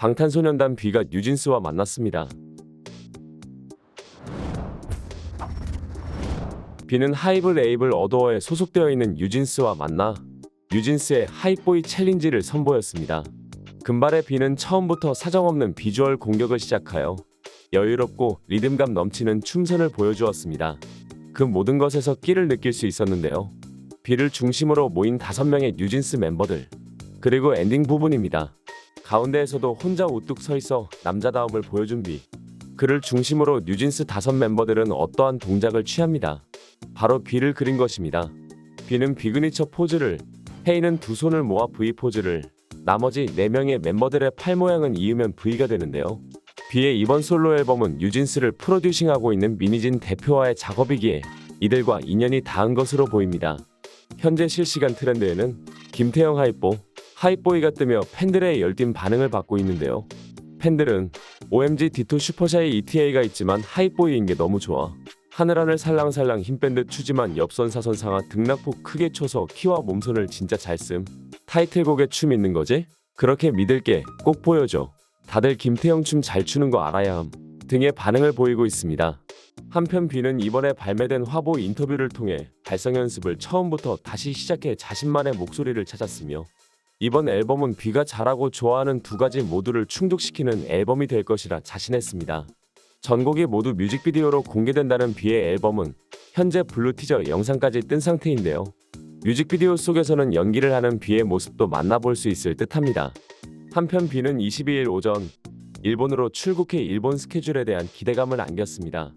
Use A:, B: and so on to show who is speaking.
A: 방탄소년단 B가 뉴진스와 만났습니다. B는 하이브 레이블 어도어에 소속되어 있는 뉴진스와 만나 뉴진스의 하이보이 챌린지를 선보였습니다. 금발의 B는 처음부터 사정없는 비주얼 공격을 시작하여 여유롭고 리듬감 넘치는 춤선을 보여주었습니다. 그 모든 것에서 끼를 느낄 수 있었는데요. B를 중심으로 모인 다섯 명의 뉴진스 멤버들 그리고 엔딩 부분입니다. 가운데에서도 혼자 우뚝 서 있어 남자다움을 보여준 B. 그를 중심으로 뉴진스 다섯 멤버들은 어떠한 동작을 취합니다. 바로 B를 그린 것입니다. B는 비그니처 포즈를, 헤이는 두 손을 모아 V 포즈를, 나머지 4명의 멤버들의 팔 모양은 이으면 V가 되는데요. B의 이번 솔로 앨범은 뉴진스를 프로듀싱하고 있는 미니진 대표와의 작업이기에 이들과 인연이 닿은 것으로 보입니다. 현재 실시간 트렌드에는 김태형 하이뽀, 하이보이가 뜨며 팬들의 열띤 반응을 받고 있는데요. 팬들은 OMG 디토 슈퍼샤이 ETA가 있지만 하이보이인 게 너무 좋아. 하늘하늘 살랑살랑 힘뺀 듯 추지만 옆선 사선 상하 등락폭 크게 쳐서 키와 몸손을 진짜 잘 씀. 타이틀곡에 춤 있는 거지? 그렇게 믿을게 꼭 보여줘. 다들 김태형 춤 잘 추는 거 알아야 함. 등의 반응을 보이고 있습니다. 한편 비는 이번에 발매된 화보 인터뷰를 통해 발성 연습을 처음부터 다시 시작해 자신만의 목소리를 찾았으며 이번 앨범은 비가 잘하고 좋아하는 두 가지 모두를 충족시키는 앨범이 될 것이라 자신했습니다. 전곡이 모두 뮤직비디오로 공개된다는 비의 앨범은 현재 블루 티저 영상까지 뜬 상태인데요. 뮤직비디오 속에서는 연기를 하는 비의 모습도 만나볼 수 있을 듯합니다. 한편 비는 22일 오전 일본으로 출국해 일본 스케줄에 대한 기대감을 안겼습니다.